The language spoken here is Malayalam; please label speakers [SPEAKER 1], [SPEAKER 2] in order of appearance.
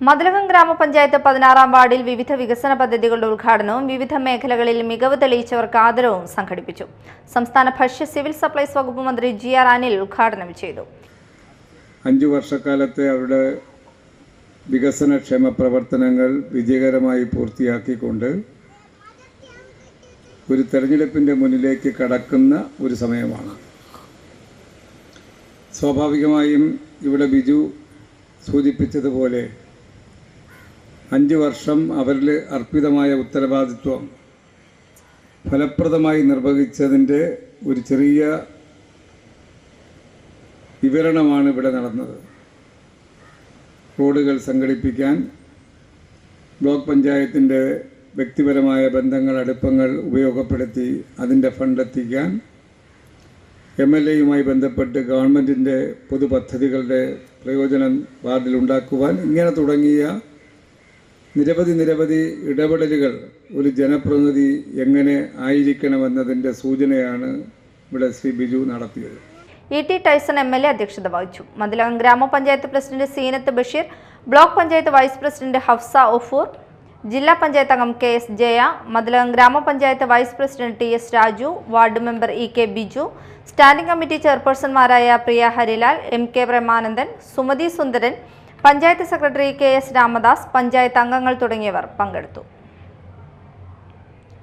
[SPEAKER 1] മതിലകം ഗ്രാമപഞ്ചായത്ത് പതിനാറാം വാർഡിൽ വിവിധ വികസന പദ്ധതികളുടെ ഉദ്ഘാടനവും വിവിധ മേഖലകളിൽ മികവ് തെളിയിച്ചവർക്ക് ആദരവും സംഘടിപ്പിച്ചു. സംസ്ഥാന ഭക്ഷ്യ സിവിൽ സപ്ലൈസ് വകുപ്പ് മന്ത്രി ജി ആർ അനിൽ ഉദ്ഘാടനം ചെയ്തു.
[SPEAKER 2] അഞ്ചു വർഷക്കാലത്തെ അവരുടെ വികസനക്ഷേമ പ്രവർത്തനങ്ങൾ വിജയകരമായി പൂർത്തിയാക്കിക്കൊണ്ട് ഒരു തെരഞ്ഞെടുപ്പിന്റെ മുന്നിലേക്ക് കടക്കുന്ന ഒരു സമയമാണ്. സ്വാഭാവികമായും ഇവിടെ ബിജു സൂചിപ്പിച്ചതുപോലെ അഞ്ച് വർഷം അവരിൽ അർപ്പിതമായ ഉത്തരവാദിത്വം ഫലപ്രദമായി നിർവഹിച്ചതിന്റെ ഒരു ചെറിയ വിവരണമാണ് ഇവിടെ നടന്നത്. റോഡുകൾ സംഘടിപ്പിക്കാൻ ബ്ലോക്ക് പഞ്ചായത്തിന്റെ വ്യക്തിപരമായ ബന്ധങ്ങൾ അടുപ്പങ്ങൾ ഉപയോഗപ്പെടുത്തി അതിന്റെ ഫണ്ട് എത്തിക്കാൻ എം എൽ എയുമായി ബന്ധപ്പെട്ട് ഗവൺമെന്റിന്റെ പൊതുപദ്ധതികളുടെ പ്രയോജനം വാർഡിലുണ്ടാക്കുവാൻ ഇങ്ങനെ തുടങ്ങിയ നിരവധി നിരവധി ഇടപെടലുകൾ ഒരു ജനപ്രതിനിധി എങ്ങനെ ആയിരിക്കണമെന്നതിന്റെ സൂചനയാണ് ഇവിടെ ശ്രീ ബിജു നടത്തിയത്.
[SPEAKER 1] E T Tyson M L A അധ്യക്ഷത വഹിച്ചു. മതിലകം ഗ്രാമപഞ്ചായത്ത് president Seenath Basheer block panchayat vice president Hafsa Ofoor ജില്ലാ പഞ്ചായത്ത് അംഗം കെ എസ് ജയ മതിലകം ഗ്രാമപഞ്ചായത്ത് vice president T S Raju ward member E K Biju standing committee ചെയർപേഴ്സൺമാരായ Priya Harilal M K Premanandan Sumathi Sundaran panchayat secretary K S Ramadas panchayat അംഗങ്ങൾ തുടങ്ങിയവർ പങ്കെടുത്തു.